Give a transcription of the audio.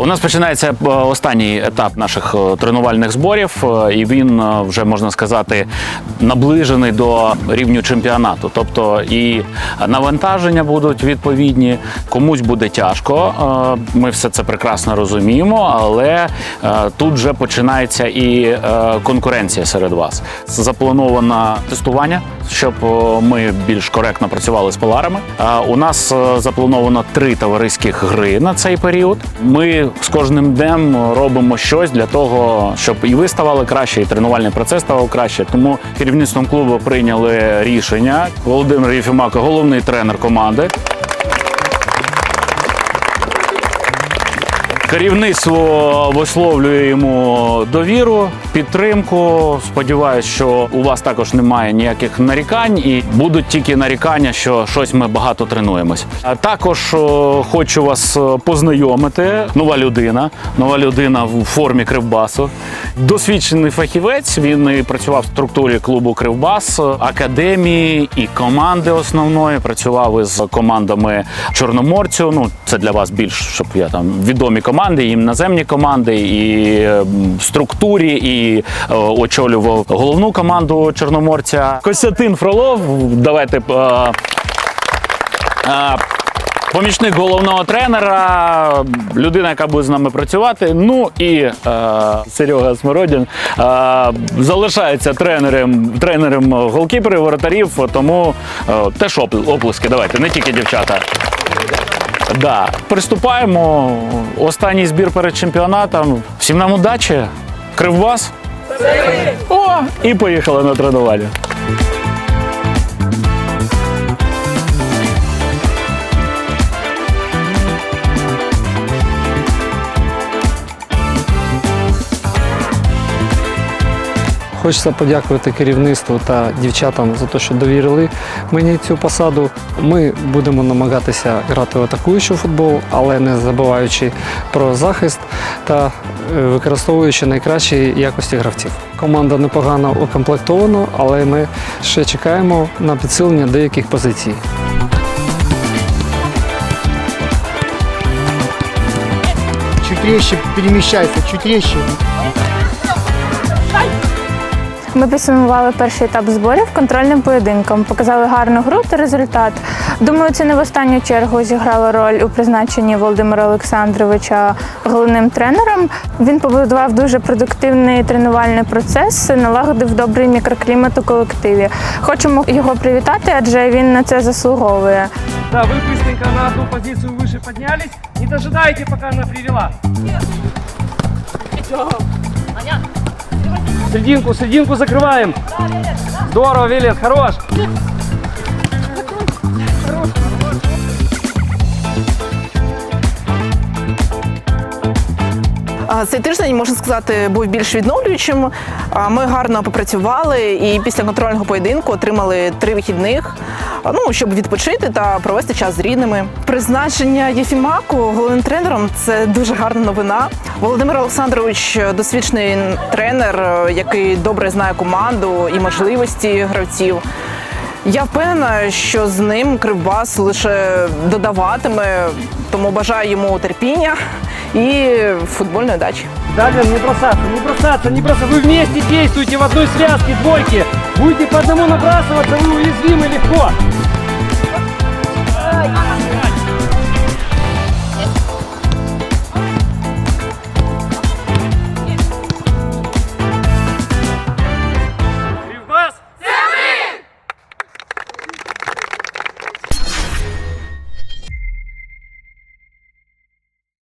У нас починається е, останній етап наших е, тренувальних зборів, е, і він вже можна сказати наближений до рівню чемпіонату. Тобто і навантаження будуть відповідні, комусь буде тяжко. Ми все це прекрасно розуміємо, але тут вже починається і конкуренція серед вас. Заплановано тестування, щоб ми більш коректно працювали з поларами. У нас заплановано три товариських гри на цей період. Ми з кожним днем робимо щось для того, щоб і ви ставали краще, і тренувальний процес ставав краще. Тому керівництвом клубу прийняли рішення. Володимир Єфімако, головний тренер команди. Керівництво висловлює йому довіру, підтримку. Сподіваюсь, що у вас також немає ніяких нарікань, і будуть тільки нарікання, що щось ми багато тренуємось. А також хочу вас познайомити. Нова людина, нова людина в формі Кривбасу. Досвідчений фахівець. Він і працював в структурі клубу Кривбас, академії і команди основної. Працював із командами Чорноморцю. Ну це для вас більш щоб я там відомі команди, і іноземні команди, і е, в структурі, і е, очолював головну команду Чорноморця. Костянтин Фролов. Давайте. е, е, Помічник головного тренера, людина, яка буде з нами працювати. Ну і е, Серега Смородін е, залишається тренером, тренером голкіперів, воротарів, тому е, теж опл- оплески. Давайте, не тільки дівчата. Да. Приступаємо. Останній збір перед чемпіонатом. Всім нам удачі. Кривбас. О! І поїхали на тренування. Хочеться подякувати керівництву та дівчатам за те, що довірили мені цю посаду. Ми будемо намагатися грати в атакуючий футбол, але не забуваючи про захист та е, використовуючи найкращі якості гравців. Команда непогано укомплектована, але ми ще чекаємо на підсилення деяких позицій. Чуть резче перемещайся, чуть резче. Ми підсумували перший етап зборів контрольним поєдинком, показали гарну гру та результат. Думаю, це не в останню чергу зіграло роль у призначенні Володимира Олександровича головним тренером. Він побудував дуже продуктивний тренувальний процес, налагодив добрий мікроклімат у колективі. Хочемо його привітати, адже він на це заслуговує. Да, вы быстренько на одну позицию выше поднялись. Не дожидайте, пока она привела. Серединку, серединку закрываем. Здорово, Вилет, хорош. Цей тиждень можна сказати був більш відновлюючим. Ми гарно попрацювали і після контрольного поєдинку отримали три вихідних. Ну щоб відпочити та провести час з рідними. Призначення Єфімаку головним тренером це дуже гарна новина. Володимир Олександрович досвідчений тренер, е, який добре знає команду і можливості гравців. Я впевнена, що з ним Кривбас лише додаватиме, тому бажаю йому терпіння и футбольная удачи. Даган, не бросаться, не бросаться, не бросаться. Вы вместе действуете в одной связке, двойке. Будете по одному набрасываться, вы уязвимы легко. Ай!